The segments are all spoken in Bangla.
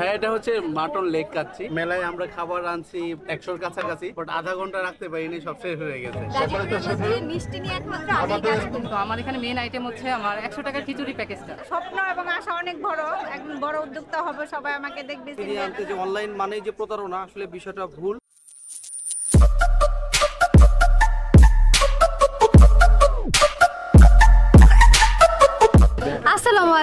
ভাই এটা হচ্ছে মাটন লেগ কাচ্ছি মেলায় আমরা খাবার আনছি একশোর কাছাকাছি বাট আধা ঘণ্টা রাখতে পারিনি সব শেষ হয়ে গেছে। তো আমার এখানে মেন আইটেম হচ্ছে আমার একশো টাকার খিচুড়ি প্যাকেজটা স্বপ্ন এবং আশা অনেক বড়। একদম বড় উদ্যোক্তা হবে সবাই আমাকে দেখবে আনতে যে অনলাইন মানেই যে প্রতারণা আসলে বিষয়টা ভুল।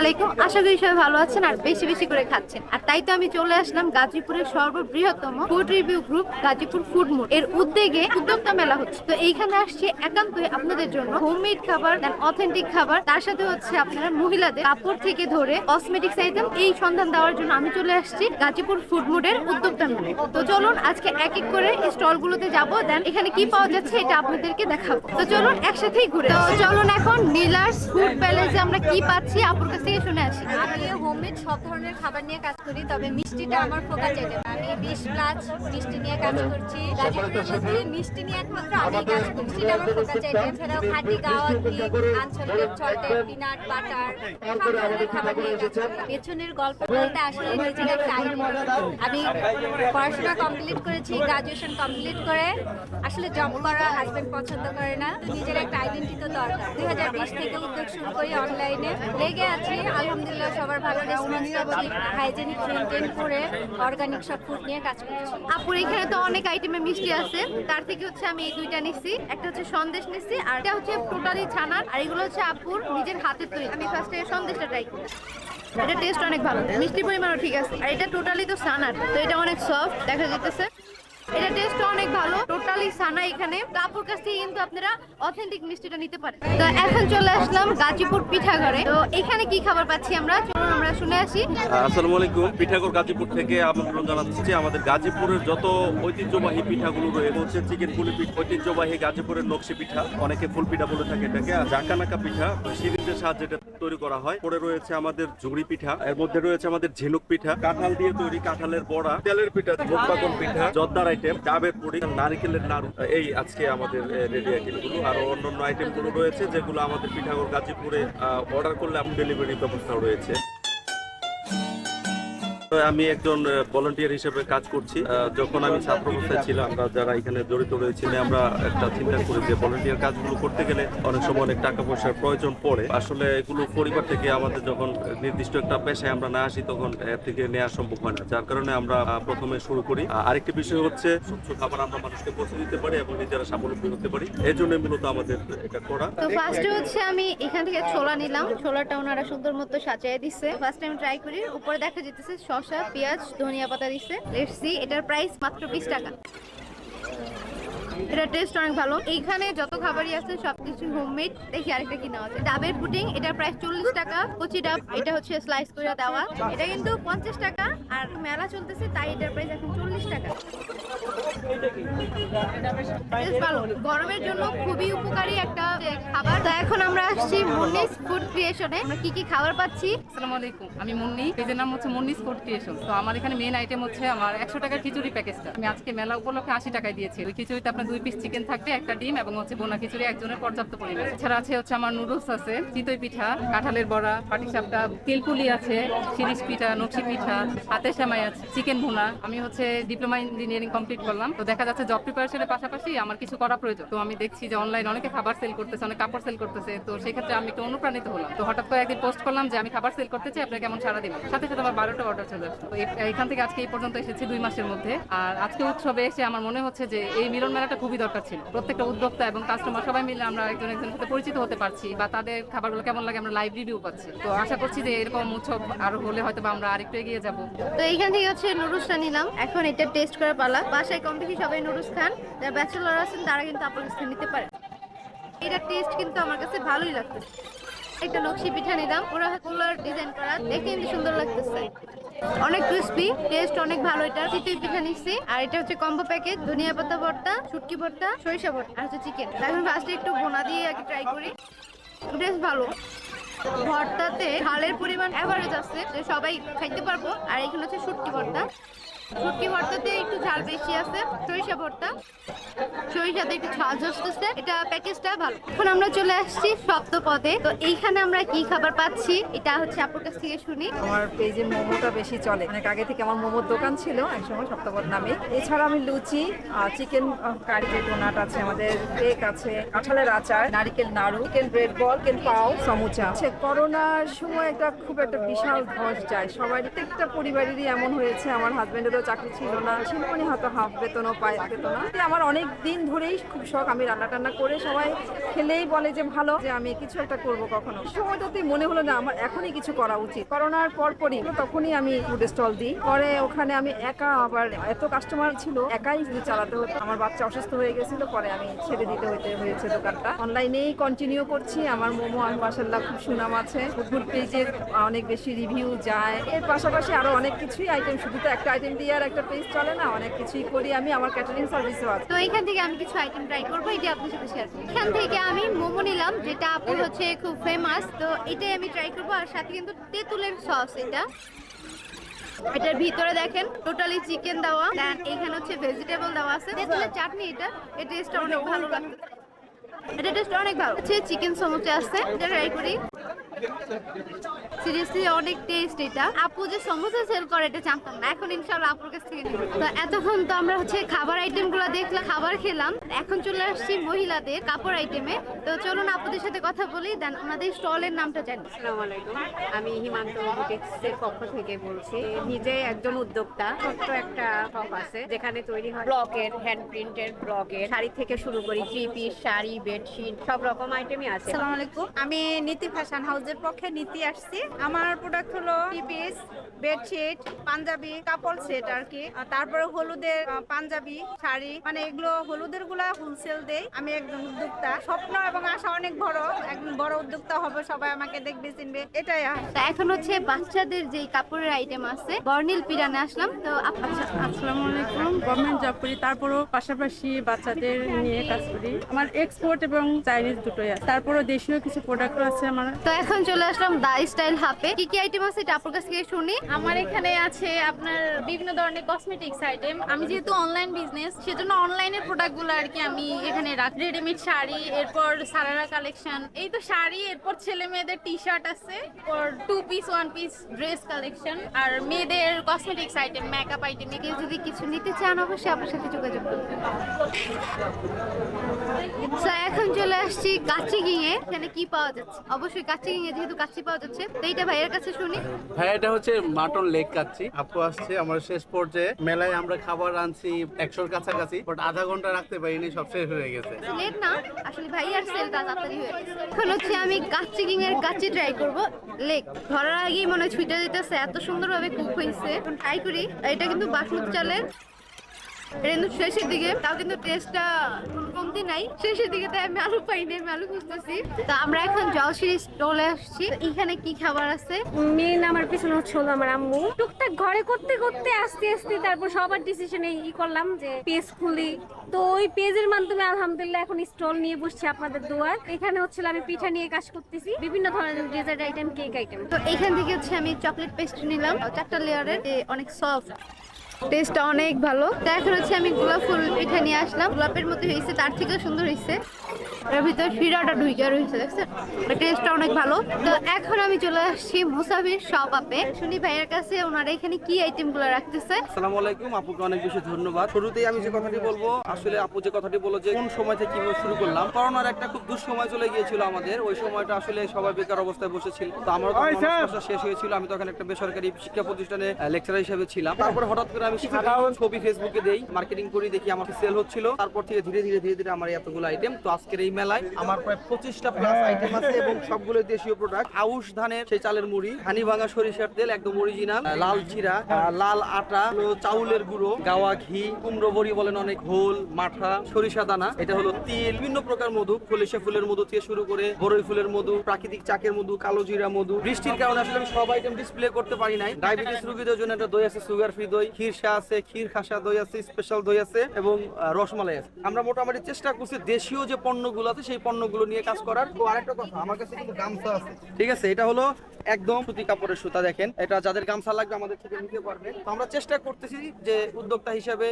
আলাইকুম। আশা করি সবাই ভালো আছেন আর বেশি বেশি করে খাচ্ছেন। আর তাই তো আমি চলে আসলাম গাজীপুরের সর্ববৃহত্তম food review group Gazipur food mode এর উদ্যোগে উদ্যোক্তা মেলা হচ্ছে। তো এইখানে আসছি একান্তই আপনাদের জন্য হোমমেড খাবার দেন অথেন্টিক খাবার। তার সাথে হচ্ছে আপনারা মহিলাদের কাপড় থেকে ধরে কসমেটিক্স আইটেম এই সন্ধান দেওয়ার জন্য আমি চলে আসছি গাজীপুর ফুড মোডের উদ্যোক্তা মেলায়। তো চলুন আজকে এক এক করে স্টল গুলোতে যাব। দেন এখানে কি পাওয়া যাচ্ছে এটা আপনাদেরকে দেখাবো। তো চলুন একসাথেই ঘুরে তো চলুন এখন নীলার্স ফুড প্যালেসে আমরা কি পাচ্ছি? আপুর কাছ থেকে শুনে আসি। আমি হোমমেড সব ধরনের খাবার নিয়ে কাজ করি, তবে মিষ্টিটা আমার ফোকাস আইটেম। আমি বিশ প্লাস মিষ্টি নিয়ে কাজ করছি। গাজীপুরের মধ্যে মিষ্টি নিয়ে একমাত্র আমি কাজ করি মিষ্টিটা আমার ফোকাস আইটেম এছাড়াও খাঁটি গাওয়া ঘি আঞ্চলিক চলটেড পিনাট বাটার সব ধরনের খাবার নিয়ে কাজ করি পেছনের গল্প বলতে আসলে নিজের একটা আমি পড়াশোনা কমপ্লিট করেছি গ্রাজুয়েশন কমপ্লিট করে। আসলে জব করা হাজবেন্ড পছন্দ করে না নিজের একটা আইডেন্টি তো দরকার। দুই হাজার বিশ থেকে উদ্যোগ শুরু করি অনলাইনে লেগে আছি আলহামদুলিল্লাহ সবার ভালো রেসপন্স পাচ্ছি হাইজেনিক মেনটেন করে অর্গানিক সব ফুড নিয়ে কাজ করছি। আপুর এখানে তো অনেক আইটেমের মিষ্টি আছে। তার থেকে হচ্ছে আমি এই দুইটা নিছি। একটা হচ্ছে সন্দেশ নিছি আর এটা হচ্ছে টোটালি ছানার। আর এগুলো হচ্ছে আপুর নিজের হাতের তৈরি। আমি ফার্স্টে সন্দেশটা ট্রাই করি। এটা টেস্ট অনেক ভালো। মিষ্টি পরিমাণও ঠিক আছে। আর এটা টোটালি তো সানার তো এটা অনেক সফট দেখা যেতেছে এটা টেস্ট অনেক ভালো টোটালি সানা এখানে। কাপুর কাছ থেকে কিন্তু আপনারা অথেন্টিক মিষ্টিটা নিতে পারেন। তো এখন চলে আসলাম গাজীপুর পিঠাঘরে। তো এখানে কি খাবার পাচ্ছি আমরা? চলুন আমরা শুনে আসি। আসসালামু আলাইকুম। পিঠাগড় গাজীপুর থেকে আমন্ত্রণ জানাচ্ছি, আমাদের গাজীপুরের যত ঐতিহ্যবাহী পিঠাগুলো রয়েছে, হচ্ছে চিকেন পুলি পিঠা, ঐতিহ্যবাহী গাজীপুরের নকশি পিঠা। অনেকে ফুল পিঠা বলে থাকে এটাকে। জাকানাকা পিঠা, সিরিজের সাহায্যে তৈরি করা হয়। পরে রয়েছে আমাদের ঝুড়ি পিঠা, এর মধ্যে রয়েছে আমাদের ঝিনুক পিঠা, কাঁঠাল দিয়ে তৈরি কাঁঠালের বড়া, তেলের পিঠা ভোগপাকন পিঠা, জর্দার আইটেম ডাবের পুরি, নারিকেলের নাড়ু। এই আজকে আমাদের রেডি আইটেমগুলো আর অন্যান্য আইটেমগুলো রয়েছে যেগুলো আমাদের পিঠাগড় গাজীপুরে অর্ডার করলে আপনি ডেলিভারি ব্যবস্থা রয়েছে। আমি একজন ভলান্টিয়ার হিসেবে কাজ করছি। যখন আমি ছাত্র অবস্থায় ছিলাম, আমরা যারা এখানে জড়িত রয়েছি আমরা একটা চিন্তা করি যে ভলান্টিয়ার কাজগুলো করতে গেলে অনেক সময় অনেক টাকা পয়সার প্রয়োজন পড়ে। আসলে এগুলো পরিবার থেকে আমাদের যখন নির্দিষ্ট একটা পেশায় আমরা না আসি, তখন এর থেকে নেওয়া সম্ভব হয় না। যার কারণে আমরা প্রথমে শুরু করি। আরেকটি বিষয় হচ্ছে, স্বচ্ছ খাবার আমরা মানুষকে পৌঁছে দিতে পারি এবং নিজেরা স্বাবলম্বী হতে পারি। এই জন্য মূলত আমাদের এটা করা। তো ফার্স্টে হচ্ছে আমি এখান থেকে ছোলা নিলাম। ছোলাটা ওনারা সুন্দর মতো সাজিয়ে দিচ্ছে ফার্স্ট টাইম ট্রাই করি, উপরে দেখা যেতেছে শসা পেঁয়াজ ধনিয়া পাতা দিছে। লেটস এটার প্রাইস মাত্র বিশ টাকা। এটা টেস্ট অনেক ভালো। এইখানে যত খাবারই আছে, সবকিছু হোমমেড দেখি আরেকটা আছে। ডাবের পুডিং এটার প্রাইস চল্লিশ টাকা। কচি ডাব, এটা হচ্ছে স্লাইস করে দেওয়া। এটা কিন্তু পঞ্চাশ টাকা। আর মেলা চলতেছে, তাই এটার প্রাইস এখন চল্লিশ টাকা। গরমের জন্য খুবই উপকারী একটা খাবার। তো এখন আমরা আসছি ফুড কি কি খাবার আলাইকুম। আমি মুন্নি। নাম হচ্ছে ফুড তো আমার এখানে মেন আইটেম হচ্ছে আমার একশো টাকার খিচুড়ি প্যাকেজটা আমি আজকে মেলা উপলক্ষে আশি টাকায় দিয়েছি। ওই খিচুড়িতে আপনার পিস চিকেন থাকবে, একটা ডিম এবং হচ্ছে বোনা খিচুড়ি, একজনের পর্যাপ্ত পরিমাণ। এছাড়া আছে হচ্ছে আমার নুডলস আছে, চিতই পিঠা, কাঁঠালের বড়া পাটিসাপটা তেলপুলি আছে শিরিষ পিঠা, নকশি পিঠা হাতে সেমাই আছে, চিকেন ভুনা। আমি হচ্ছে ডিপ্লোমা ইঞ্জিনিয়ারিং কমপ্লিট করলাম। তো দেখা যাচ্ছে জব প্রিপারেশনের পাশাপাশি আমার কিছু করা প্রয়োজন। তো আমি দেখছি যে অনলাইন অনেকে খাবার সেল করতেছে, অনেক কাপড় সেল করতেছে। তো সেক্ষেত্রে আমি একটু অনুপ্রাণিত হলাম। তো হঠাৎ করে একদিন পোস্ট করলাম যে আমি খাবার সেল করতে চাই আপনি কেমন সারা দিবেন সাথে সাথে আমার বারোটা অর্ডার চলে আসলো। তো এখান থেকে আজকে এই পর্যন্ত এসেছি দুই মাসের মধ্যে। আর আজকে উৎসবে এসে আমার মনে হচ্ছে যে এই মিলন মেলাটা খুবই দরকার ছিল। প্রত্যেকটা উদ্যোক্তা এবং কাস্টমার সবাই মিলে আমরা একজন একজনের সাথে পরিচিত হতে পারছি বা তাদের খাবারগুলো কেমন লাগে আমরা লাইভ রিভিউ পাচ্ছি। তো আশা করছি যে এরকম উৎসব আরও হলে হয়তো বা আমরা আরেকটু এগিয়ে যাব। তো এইখান থেকে হচ্ছে নুডলসটা নিলাম। এখন এটা টেস্ট করার পালা। বাসায় কম বেশি সবাই নুডলস খান। যারা ব্যাচেলর আছেন, তারা কিন্তু আপনার কাছে নিতে পারে। এটা টেস্ট কিন্তু আমার কাছে ভালোই লাগতেছে। একটা নকশি পিঠা নিলাম। ওরা ডিজাইন করা। দেখে কিন্তু সুন্দর লাগতেছে। অনেক ক্রিস্পি টেস্ট অনেক ভালো এটা। চিটি পিঠা নিচ্ছি। আর এটা হচ্ছে কম্বো প্যাকেট ধনিয়া পাতা ভর্তা, শুটকি ভর্তা, সরিষা ভর্তা, আর হচ্ছে চিকেন এখন ফার্স্টে একটু ভোনা দিয়ে আগে ট্রাই করি। বেশ ভালো। ভর্তাতে ঝালের পরিমাণ অ্যাভারেজ আছে সবাই খাইতে পারব। আর এখানে হচ্ছে শুটকি ভর্তা। শুটকি ভর্তাতে একটু ঝাল বেশি আছে, সরিষা ভর্তা। সরিষাতে একটু ঝাল আসতেছে এটা প্যাকেজটা ভালো। এখন আমরা চলে আসছি সপ্তপদে। তো এইখানে আমরা কি খাবার পাচ্ছি, এটা হচ্ছে আপনার কাছ থেকে শুনি। আমার পেজে মোমোটা বেশি চলে। অনেক আগে থেকে আমার মোমোর দোকান ছিল একসময় সপ্তাপদ নামে। এছাড়া আমি লুচি চিকেন কারি ডোনাট আছে, আমাদের কেক আছে, কাঁঠালের আচার, নারিকেল নাড়ু চিকেন ব্রেড বল চিকেন পাও, সমুচা। সে করোনার সময় একটা খুব একটা বিশাল ধস যায়। সবাই প্রত্যেকটা পরিবারেরই এমন হয়েছে, আমার হাজবেন্ডেরও চাকরি ছিল না, ছিল উনি হয়তো হাফ বেতনও পায় পেত না তো আমার অনেক দিন ধরেই খুব শখ, আমি রান্না টান্না করে সবাই খেলেই বলে যে ভালো, যে আমি কিছু একটা করব কখনো। সময়টাতে মনে হলো না আমার এখনই কিছু করা উচিত। করোনার পরপরই তখনই আমি ফুড স্টল দিই। পরে ওখানে আমি একা আবার এত কাস্টমার ছিল, একাই চালাতে হতো। আমার বাচ্চা অসুস্থ হয়ে গেছিল, পরে আমি ছেড়ে দিতে হইতে হয়েছে দোকানটা। অনলাইনেই কন্টিনিউ করছি, আমার মোমো আমি মাসাল্লাহ খুব সুনাম আছে। ফুড পেজের অনেক বেশি রিভিউ যায়। এর পাশাপাশি আরও অনেক কিছুই আইটেম শুধু তো একটা আইটেম দিয়ে আর একটা পেজ চলে না অনেক কিছুই করি আমি আমার ক্যাটারিং সার্ভিসও আছে। তো এখান থেকে আমি কিছু আইটেম ট্রাই করব এটি আপনার সাথে শেয়ার করব। এখান থেকে আমি মোমো নিলাম যেটা আপুর হচ্ছে খুব ফেমাস তো এটাই আমি ট্রাই করব আর সাথে কিন্তু তেঁতুলের সস এটা। এটার ভিতরে দেখেন টোটালি চিকেন দেওয়া দেন এখানে হচ্ছে ভেজিটেবল দেওয়া আছে। তেঁতুলের চাটনি এটা এই টেস্টটা অনেক ভালো লাগছে এটা টেস্ট অনেক ভালো। হচ্ছে চিকেন সমুচা আছে এটা ট্রাই করি। সিরিয়াসলি অনেক টেস্ট এটা। আপু যে সমোসা সেল করে এটা জানতাম না। এখন ইনশাআল্লাহ আপুর কাছ থেকে নিব তো এতক্ষণ তো আমরা হচ্ছে খাবার আইটেমগুলো দেখলাম খাবার খেলাম। এখন চলে আসছি মহিলাদের কাপড় আইটেমে তো চলুন আপুদের সাথে কথা বলি দেন ওনাদের স্টলের নামটা জানি। আসসালামু আলাইকুম। আমি হিমান্ত বুটিক্সের পক্ষ থেকে বলছি। নিজে একজন উদ্যোক্তা ছোট্ট একটা শপ আছে যেখানে তৈরি হয় ব্লকের হ্যান্ড প্রিন্টেড ব্লকের শাড়ি থেকে শুরু করি থ্রি পিস শাড়ি বেডশিট সব রকম আইটেমই আছে। আসসালামু আলাইকুম। আমি নীতি ফ্যাশন হাউসের পক্ষে নীতি আসছি। আমার প্রোডাক্ট হলো পিস বেডশিট পাঞ্জাবি কাপড় সেট আর কি। আর তারপরে হলুদের পাঞ্জাবি শাড়ি মানে এগুলো হলুদেরগুলা হোলসেল দেই। আমি একজন উদ্যোক্তা। স্বপ্ন এবং আশা অনেক বড়। একজন বড় উদ্যোক্তা হবে সবাই আমাকে দেখবে চিনবে। এটাই আশা। এখন হচ্ছে বাচ্চাদের যে কাপড়ের আইটেম আছে বর্ণিল পিরানে আসলাম। তো আচ্ছা আসসালামু আলাইকুম গভর্নমেন্ট জব করি তারপরও পাশাপাশি বাচ্চাদের নিয়ে কাজ করি। আমার এক্সপোর্ট এবং চাইনিজ দুটোই আছে। তারপরও দেশীয় কিছু প্রোডাক্ট আছে আমার। তো এখন চলে আসলাম দা স্টাইল হাফে কি কি আইটেম আছে এটা আপুর কাছ থেকে শুনি? আমার এখানে আছে আপনার বিভিন্ন ধরনের কসমেটিক্স আইটেম আমি যেহেতু অনলাইন বিজনেস সেজন্য অনলাইনের প্রোডাক্টগুলো আর কি আমি এখানে রাখি রেডিমেড শাড়ি এরপর সারারা কালেকশন এই তো শাড়ি এরপর ছেলে মেয়েদের টি শার্ট আছে or two piece one piece dress collection আর মেয়েদের কসমেটিক্স আইটেম মেকআপ আইটেম কেউ যদি কিছু নিতে চান অবশ্যই আপনার সাথে যোগাযোগ করবেন এখন চলে আসছি কাচ্চি কিংয়ে এখানে কি পাওয়া যাচ্ছে? অবশ্যই কাচ্চি কিংয়ে যেহেতু কাচ্চি পাওয়া যাচ্ছে তো এইটা ভাইয়ের কাছে শুনি। ভাই এটা হচ্ছে মাটন লেগ কাচ্ছি আপু আসছে আমার শেষ পর্যায়ে। মেলায় আমরা খাবার আনছি একশোর কাছাকাছি বাট আধা ঘণ্টা রাখতে পারিনি সব শেষ হয়ে গেছে। লেট না আসলে ভাইয়ার সেলটা তাড়াতাড়ি হয়ে গেছে। এখন হচ্ছে আমি কাচ্চি কিং এর কাচ্চি ট্রাই করব। লেগ ধরার আগেই মনে হয় ছুটে যেতেছে এত সুন্দরভাবে কুক হয়েছে। এখন ট্রাই করি এটা কিন্তু বাসমতি চালের। এটা কিন্তু শেষের দিকে তাও কিন্তু টেস্টটা কোনো কমতি নাই। শেষের দিকে তাই আমি আলু পাইনি আমি আলু খুঁজতেছি। তো আমরা এখন জলসিরি স্টলে আসছি। এখানে কি খাবার আছে? মেন আমার পিছনে হচ্ছে হলো আমার আম্মু। টুকটাক ঘরে করতে করতে আস্তে আস্তে তারপর সবার ডিসিশনে ই করলাম যে পেজ খুলি। তো ওই পেজের মাধ্যমে আলহামদুলিল্লাহ এখন স্টল নিয়ে বসছি আপনাদের দোয়ার। এখানে হচ্ছে আমি পিঠা নিয়ে কাজ করতেছি। বিভিন্ন ধরনের ডেজার্ট আইটেম কেক আইটেম তো এখান থেকে হচ্ছে আমি চকলেট পেস্ট নিলাম। চারটা লেয়ারের অনেক সফট টেস্টটা অনেক ভালো। তো এখন হচ্ছে আমি গোলাপ ফুল পিঠা নিয়ে আসলাম। গোলাপের মতো হয়েছে তার থেকেও সুন্দর হয়েছে। এর ভিতরে শিরাটা ঢুকে রয়েছে দেখছেন? টেস্টটা অনেক ভালো। তো এখন আমি চলে আসছি মুসাফির শপ আপে শুনি ভাইয়ের কাছে ওনারা এখানে কি আইটেমগুলো রাখতেছে? আসসালামু আলাইকুম আপুকে অনেক বেশি ধন্যবাদ। শুরুতেই আমি যে কথাটি বলব আসলে আপু যে কথাটি বলল যে কোন সময় থেকে কীভাবে শুরু করলাম করোনার একটা খুব দুঃসময় চলে গিয়েছিল আমাদের। ওই সময়টা আসলে সবাই বেকার অবস্থায় বসেছিল। তো আমার শেষ হয়েছিল। আমি তখন একটা বেসরকারি শিক্ষা প্রতিষ্ঠানে লেকচারার হিসেবে ছিলাম। তারপরে হঠাৎ করে আমি সারাক্ষণ ছবি ফেসবুকে দেই মার্কেটিং করি দেখি আমার সেল হচ্ছিল। তারপর থেকে ধীরে ধীরে ধীরে ধীরে আমার এতগুলো আইটেম তো আজকের এই মেলায় আমার প্রায় পঁচিশটা প্লাস আইটেম আছে এবং সবগুলো দেশীয় প্রোডাক্ট আউশ ধানের সেই চালের মুড়ি হানি ভাঙা সরিষার তেল একদম অরিজিনাল লাল জিরা আহ, লাল আটা চাউলের গুঁড়ো গাওয়া ঘি কুমড়ো বড়ি বলেন অনেক ঘোল মাঠা সরিষা দানা এটা হলো তিল বিভিন্ন প্রকার মধু ফলিশা ফুলের মধু থেকে শুরু করে বড়ই ফুলের মধু প্রাকৃতিক চাকের মধু কালো জিরা মধু। বৃষ্টির কারণে আসলে আমি সব আইটেম ডিসপ্লে করতে পারি নাই। ডায়াবেটিস রোগীদের জন্য একটা দই আছে সুগার ফ্রি দই ক্ষীর হালিশা আছে, ক্ষীর খাসা দই আছে স্পেশাল দই আছে এবং রসমালাই আছে। আমরা মোটামুটি চেষ্টা করছি দেশীয় যে পণ্যগুলো আছে, সেই পণ্যগুলো নিয়ে কাজ করার। তো আরেকটা কথা, আমার কাছে কিন্তু গামছা আছে। ঠিক আছে, এটা হলো একদম সুতি কাপড়ের সুতা দেখেন। এটা যাদের গামছা লাগবে আমাদের থেকে নিতে পারবে। তো আমরা চেষ্টা করতেছি যে উদ্যোক্তা হিসেবে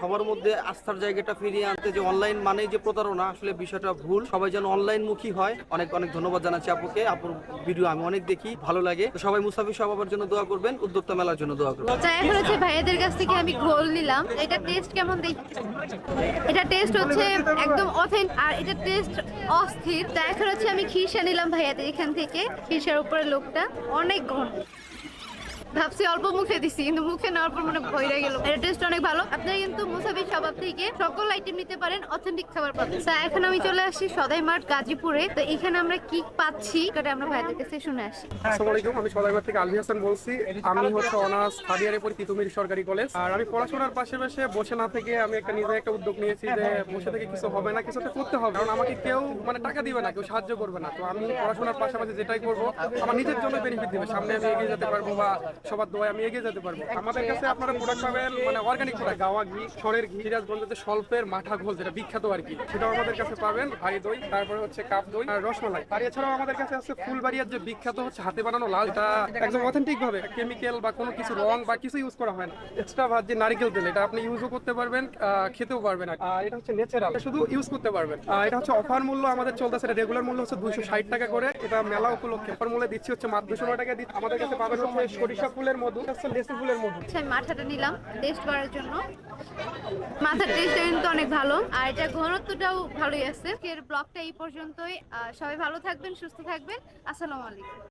সবার মধ্যে আস্থার জায়গাটা ফিরিয়ে আনতে, যে অনলাইন মানে যে প্রতারণা, আসলে বিষয়টা ভুল। সবাই যেন অনলাইন মুখী হয়। অনেক অনেক ধন্যবাদ জানাচ্ছি আপুকে। আপুর ভিডিও আমি অনেক দেখি, ভালো লাগে। সবাই মুসাফির সবার জন্য দোয়া করবেন, উদ্যোক্তা মেলার জন্য দোয়া করবেন। হচ্ছে ভাইয়াদের কাছ থেকে আমি ঘোল নিলাম। এটা টেস্ট কেমন দেখ এটা টেস্ট হচ্ছে একদম অথেন্ট আর এটা টেস্ট অস্থির। তা এখন হচ্ছে আমি খিসা নিলাম ভাইয়াদের এখান থেকে। খিসার উপরে লোকটা। অনেক ঘন। ভাবছি অল্প মুখে দিছি, কিন্তু মুখে নেওয়ার পর মনে ভয়রা গেল। এটা টেস্ট অনেক ভালো। আপনারা কিন্তু মুসাফির সবাব থেকে সকল আইটেম নিতে পারেন অথেন্টিক খাবার পাবেন। তা এখন আমি চলে আসছি সদাই মার্ট, গাজীপুরে। তো এখানে আমরা কি পাচ্ছি সেটা আমরা ভাইয়াদের কাছে শুনে আসি। আসসালামু আলাইকুম, আমি সদাইবার থেকে আলভি হাসান বলছি। আমি হচ্ছে অনার্স থার্ড ইয়ারে পড়ি তিতুমির সরকারি কলেজ আর আমি পড়াশোনার পাশে পাশে বসে না থেকে আমি একটা নিজে একটা উদ্যোগ নিয়েছি যে বসে থেকে কিছু হবে না কিছু একটা করতে হবে। কারণ আমাকে কেউ মানে টাকা দিবে না, কেউ সাহায্য করবে না। তো আমি পড়াশোনার পাশাপাশি যেটাই করব, আমার নিজের জন্য বেনিফিট দিবে। সামনে আমি এগিয়ে যেতে পারব বা সবার দোয়ায় আমি এগিয়ে যেতে পারব। আমাদের কাছে আপনারা প্রোডাক্ট পাবেন মানে অর্গানিক প্রোডাক্ট গাওয়া ঘি সরের ঘি সিরাজগঞ্জের স্বল্পের মাঠা ঘোল যেটা বিখ্যাত আর কি। সেটাও আমাদের কাছে পাবেন ভাই দই তারপরে হচ্ছে কাপ দই আর রসমালাই। আর এছাড়াও আমাদের কাছে আছে ফুলবাড়িয়ার যে বিখ্যাত হচ্ছে হাতে বানানো লাল এটা একদম অথেন্টিক ভাবে কেমিক্যাল বা কোনো কিছু রং বা কিছু ইউজ করা হয় না। এক্সট্রা ভাত যে নারকেল তেল এটা আপনি ইউজও করতে পারবেন খেতেও পারবেন আর আর এটা হচ্ছে ন্যাচারাল শুধু ইউজ করতে পারবেন। আর এটা হচ্ছে অফার মূল্য আমাদের চলতেছে এটা রেগুলার মূল্য হচ্ছে দুইশো ষাট টাকা করে এটা মেলা উপলক্ষে। অফার মূল্যে দিচ্ছি হচ্ছে মাত্র দুশো টাকা দিচ্ছি আমাদের কাছে পাবেন হচ্ছে সরিষা ফুলের মধু হচ্ছে লেসু ফুলের মধু। আচ্ছা আমি মাথাটা নিলাম টেস্ট করার জন্য। মাথার টেস্টটা কিন্তু অনেক ভালো, আর এটা ঘনত্বটাও ভালোই আছে। এর ব্লগটা এই পর্যন্তই। সবাই ভালো থাকবেন, সুস্থ থাকবেন। আসসালামু আলাইকুম।